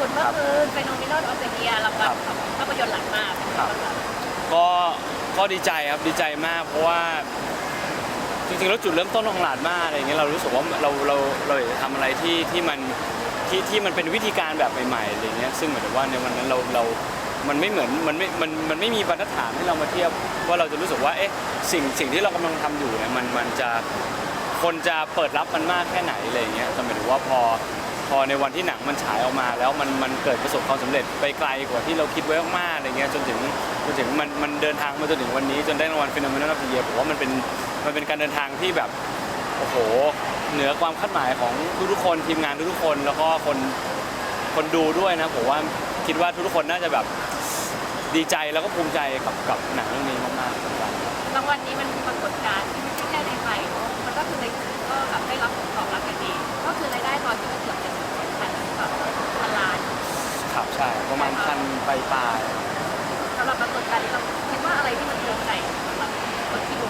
สุดก็คือเป็นโนมินอลออสเตรเลียรางวัลของภาพยนตร์หลังมากครับ ก็ก็ดีใจครับดีใจมาก เพราะว่าจริงๆแล้วจุดเริ่มต้นของหลาดมากอะไรย่างเงี้ยเรารู้สึกว่าเราเราเราอยากจะทำอะไรที่ที่มันที่ที่มันเป็นวิธีการแบบใหม่ๆอะไรเงี้ยซึ่งเหมือนว่าในวันนั้นเราเรา มันไม่เหมือนมันไม่มันมันไม่มีบรรทัดฐานให้เรามาเทียบว่าเราจะรู้สึกว่าเอ๊ะสิ่งสิ่งที่เรากำลังทำอยู่เนี่ยมันมันจะคนจะเปิดรับมันมากแค่ไหนอะไรเงี้ยแต่หมายถึงว่าพอ พอในวันที่หนังมันฉายออกมา แล้วมันมันเกิดประสบความสำเร็จไปไกลกว่าที่เราคิดไว้มากๆอะไรเงี้ยจนถึงจนถึงมันมันเดินทางมาจนถึงวันนี้ จนได้รางวัลฟินแลนด์ออฟเยผมว่ามันเป็นมันเป็นการเดินทางที่แบบโอ้โหเหนือความคาดหมายของทุกๆคนทีมงานทุกๆคน แล้วก็คนคนดูด้วยนะผมว่าคิดว่าทุกๆคนน่าจะแบบดีใจแล้วก็ภูมิใจกับกับหนังเรื่องนี้มากๆรางวัลนี้มันมีปรากฏการณ์ที่ไม่ใช่แค่ในไทยเนอะมันก็คือในก็แบบได้รับผลตอบรับอย่างดีก็คือรายได้ตอนนี้ก็เกือบจะถึงพันแบบพันล้าน ครับใช่ประมาณพันปลายปลายสำหรับปรากฏการณ์นี้เราคิดว่าอะไรที่มันเกินใจสำหรับคนที่ดู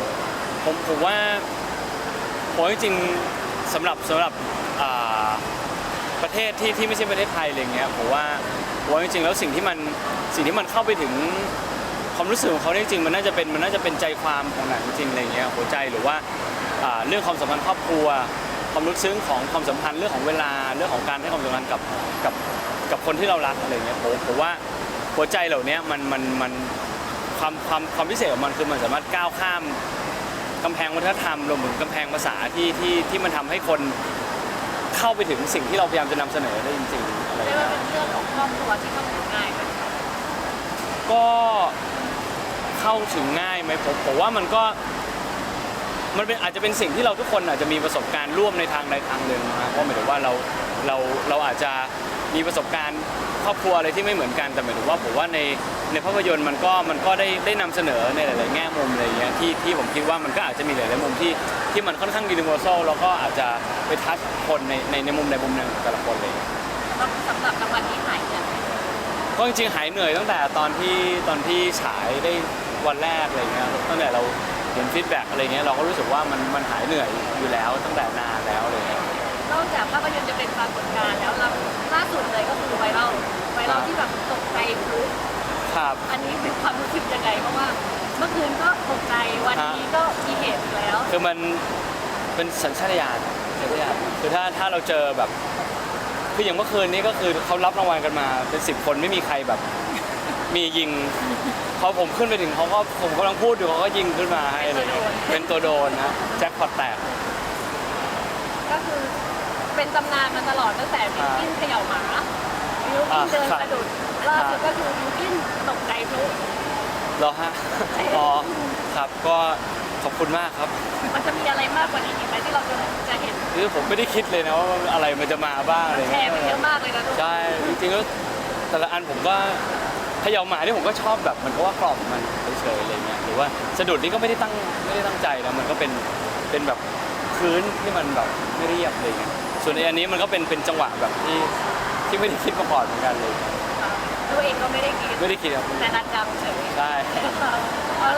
ๆผมผมว่าผมว่าจริงๆสำหรับสำหรับอ่าประเทศที่ที่ไม่ใช่ประเทศไทยอะไรเงี้ยผมว่าผมว่าจริงๆแล้วสิ่งที่มันสิ่งที่มันเข้าไปถึงความรู้สึกของเขาเนี่ยจริงๆมันน่าจะเป็นมันน่าจะเป็นใจความของหนังจริงๆอะไรเงี้ยหัวใจหรือว่าอ่าเรื่องความสัมพันธ์ครอบครัว ความลึกซึ้งของความสัมพันธ์เรื่องของเวลาเรื่องของการให้ความสำคัญกับกับกับคนที่เรารักอะไรเงี้ยผมผมว่าหัวใจเหล่านี้มันมันมันความความความพิเศษของมันคือมันสามารถก้าวข้ามกำแพงวัฒนธรรมรวมถึงกำแพงภาษาที่ที่ที่มันทำให้คนเข้าไปถึงสิ่งที่เราพยายามจะนำเสนอได้จริงๆอะไรเรียกเงี้ว่ายเป็นเรื่องของครอบครัวที่เข้าถึงง่ายไหมก็เข้าถึงง่ายไหมผมผมว่ามันก็ มันเป็นอาจจะเป็นสิ่งที่เราทุกคนอาจจะมีประสบการณ์ร่วมในทางใดทางหนึ่งนะเพราะหมายถึงว่าเราเราเราอาจจะมีประสบการณ์ครอบครัวอะไรที่ไม่เหมือนกันแต่หมายถึงว่าผมว่าในในภาพยนตร์มันก็มันก็ได้ได้นำเสนอในหลายๆแง่มุมอะไรอย่างเงี้ยที่ที่ผมคิดว่ามันก็อาจจะมีหลายๆมุมที่ที่มันค่อนข้างยูนิเวอร์แซลแล้วก็อาจจะไปทัชคนในในในมุมใดมุมหนึ่งของแต่ละคนเลยแล้วสำหรับรางวัลนี้หายเนี่ยก็จริงๆหายเหนื่อยตั้งแต่ตอนที่ตอนที่ฉายได้วันแรกอะไรเงี้ยตั้งแต่เราเห็นฟีดแบ็กอะไรเงี้ยเราก็รู้สึกว่ามันมันหายเหนื่อยอยู่แล้วตั้งแต่นานแล้วอะไรเงี้ยนอกจากภาพยนตร์จะเป็นปรากฏการณ์แล้วเราล่าสุดเลยก็คือไวรัลไวรัลที่แบบตกใจพลุครับ อันนี้เป็นความรู้สึกยังไงเพราะว่า เมื่อคืนก็ตกใจวันนี้ก็มีเหตุอีกแล้ว คือมันเป็นสัญชาตญาณสัญชาตญาณคือถ้าถ้าเราเจอแบบคืออย่างเมื่อคืนนี้ก็คือเขารับรางวัลกันมาเป็นสิบคนไม่มีใครแบบ มียิงพอผมขึ้นไปถึงเขาก็ผมกำลังพูดอยู่เขาก็ยิงขึ้นมาให้เลยเป็นตัวโดนนะแจ็คพอตแตก ก็คือเป็นตำนานมาตลอดตั้งแต่บิวกินเขย่าหมาบิวกินเดินสะดุดล่าสุดก็คือบิวกินตกใจพลุเหรอฮะอ๋อครับก็ขอบคุณมากครับมันจะมีอะไรมากกว่านี้อีกไหมที่เราจะจะเห็นคือผมไม่ได้คิดเลยนะว่าอะไรมันจะมาบ้างอะไรแชเงี้ร์ไปเยยอะมากเลยนะทุกใช่จริงๆแล้วแต่ละอันผมก็ เขย่าหมาที่ผมก็ชอบแบบมันก็ว่ากล่อมมันเฉยๆอะไรเงี้ยหรือว่าสะดุดนี่ก็ไม่ได้ตั้งไม่ได้ตั้งใจนะมันก็เป็นเป็นแบบพื้นที่มันแบบไม่เรียบอะไรเงี้ยส่วนในอันนี้มันก็เป็นเป็นจังหวะแบบที่ที่ไม่ได้คิดมาก่อนเหมือนกันเลยตัวเองก็ไม่ได้กินไม่ได้คิดครับแต่ดันดังเฉยใช่แล้ว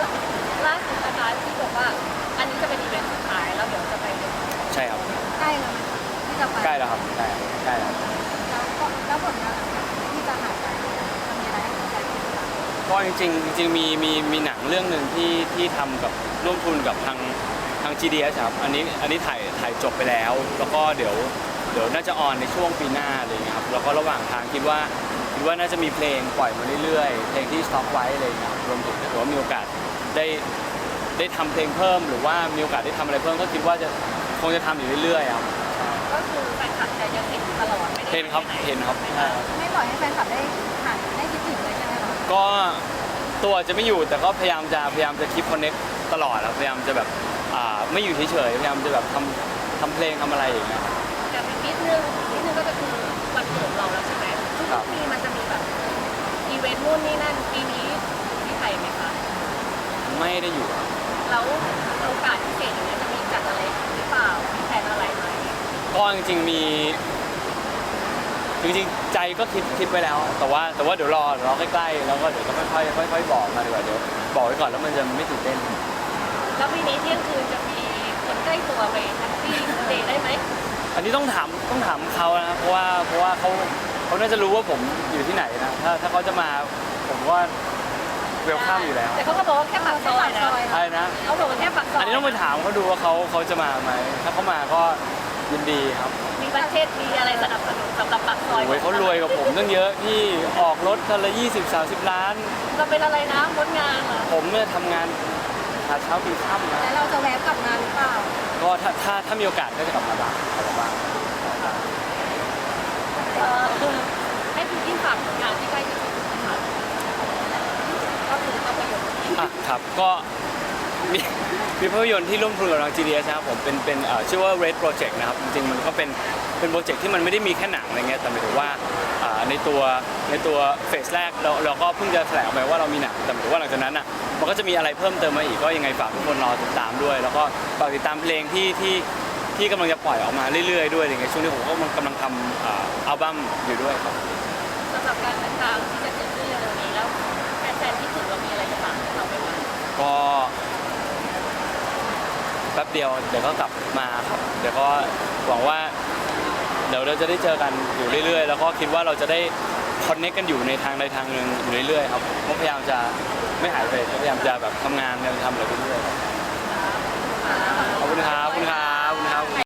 ล่าสุดนะคะที่บอกว่าอันนี้จะเป็นอีเวนต์สุดท้ายแล้วเดี๋ยวจะไปเป็นใช่ครับใกล้แล้วที่จะไปใกล้แล้วครับใกล้ใกล้แล้วแล้วก็แล้วผลงานที่จะหายไปจะมีอะไรให้สนใจบ้าง ก็ จริงๆจริงๆมีมีมีหนังเรื่องหนึ่งที่ที่ทำกับร่วมทุนกับทางทาง GDS ครับอันนี้อันนี้ถ่ายถ่ายจบไปแล้ว แล้วก็เดี๋ยวเดี๋ยวน่าจะออนในช่วงปีหน้าอะไรอย่างเงี้ยครับแล้วก็ระหว่างทางคิดว่าคิดว่าน่าจะมีเพลงปล่อยมาเรื่อยๆเพลงที่สต็อกไว้อะไรอย่างเงี้ยครับรวมถึงถ้าเกิดว่ามีโอกาสได้ได้ทำเพลงเพิ่ม หรือว่ามีโอกาสได้ทำอะไรเพิ่มก็คิดว่าจะคงจะทำอยู่เรื่อยๆครับก็คือแฟนคลับจะยังเห็นตลอดไม่ได้เห็นครับไปไเห็นครับใช่ครับ ไม่ปล่อยให้แฟนคลับได้หันได้คิดถึง ก็ตัวจะไม่อยู่แต่ก็พยายามจะพยายามจะคิดคอนเน็กตลอดครับพยายามจะแบบอ่าไม่อยู่เฉยๆพยายามจะแบบทำทำเพลงทำอะไรอย่างเงี้ยแต่อีกนิดนึงนิดนึงก็จะคือวันเกิดเราแล้วใช่ไหมทุกครับปีมันจะมีแบบอีเวนต์นู่นนี่นั่นปีนี้ที่ไทยไหมคะไม่ได้อยู่ครับแล้วโอกาสพิเศษอย่างเงี้ยจะมีจัดอะไรหรือเปล่ามีแผนอะไรไหมก็จริงๆมี จริงๆใจก็คิดคิดไว้แล้ว แต่ว่าแต่ว่าเดี๋ยวรอเดี๋ยวรอใกล้ๆแล้วก็เดี๋ยวก็ค่อยๆค่อยๆบอกมาดีกว่าเดี๋ยวบอกไว้ก่อนแล้วมันจะไม่ตื่นเต้น แล้วปีนี้เที่ยงคืนจะมีคนใกล้ตัวไปแท็กซี่เดย์ได้ไหมอันนี้ต้องถามต้องถามเขานะครับเพราะว่าเพราะว่าเขาเขาน่าจะรู้ว่าผมอยู่ที่ไหนนะถ้าถ้าเขาจะมาผมผมว่าเวลคัมอยู่แล้วแต่เขาก็บอกว่าแค่ปากซอยนะอะไรนะเขาบอกว่าแค่ปากซอยอันนี้ต้องไปถามเขาดูว่าเขาเขาจะมาไหมถ้าเขามาก็ยินดีครับมี ประเทศมีอะไรสนับสนุนสำหรับปากซอยโอ้ยเขารวยกว่าผมตั้งเยอะที่ออกรถคันละ20 30 ล้าน เราเป็นอะไรนะมดงานเหรอผมเนี่ยทำงานหาเช้ากินค่ำนะแล้วเราจะแวะกลับมาหรือเปล่าก็ถ้าถ้าถ้ามีโอกาสก็จะกลับมาบ้างกลับมาบ้างเออให้คุณยิ่งฝากผลงานที่ใกล้ที่สุดนะคะก็คือภาพยนตร์ อะครับก็ มีมีภาพยนตร์ที่ร่วมทุนกับทาง GDS นะครับผมเป็นเป็นเอ่อชื่อว่า Red Project นะครับ จริงๆ มันก็เป็นเป็นโปรเจกต์ที่มันไม่ได้มีแค่หนังอะไรเงี้ยแต่หมายถึงว่าอ่าในตัวในตัวเฟสแรกเราเราก็เพิ่งจะแถลงไปว่าเรามีหนังแต่หมายถึงว่าหลังจากนั้นอะมันก็จะมีอะไรเพิ่มเติมมาอีกก็ยังไงฝากทุกคนรอติดตามด้วย แล้วก็ฝากติดตามเพลงที่ที่ที่กำลังจะปล่อยออกมาเรื่อยๆด้วยอะไรเงี้ยช่วงนี้ผมก็กำลังทำอ่าอัลบั้มอยู่ด้วยครับ สำหรับการเดินทางที่จะเกิดขึ้นเร็วๆนี้แล้วแฟนๆที่ถึงเรามีอะไรจะฝากให้เราไหมคะ ก็แป๊บ เดียวเดี๋ยวก็กลับมาครับเดี๋ยวก็หวังว่า เดี๋ยวเราจะได้เจอกันอยู่เรื่อย ๆ แล้วก็คิดว่าเราจะได้คอนเนคกันอยู่ในทางใดทางหนึ่งอยู่เรื่อยๆครับก็พยายามจะไม่หายไปพยายามจะแบบทำงานพยายามทำอะไรไปเรื่อยๆขอบคุณครับขอบคุณครับ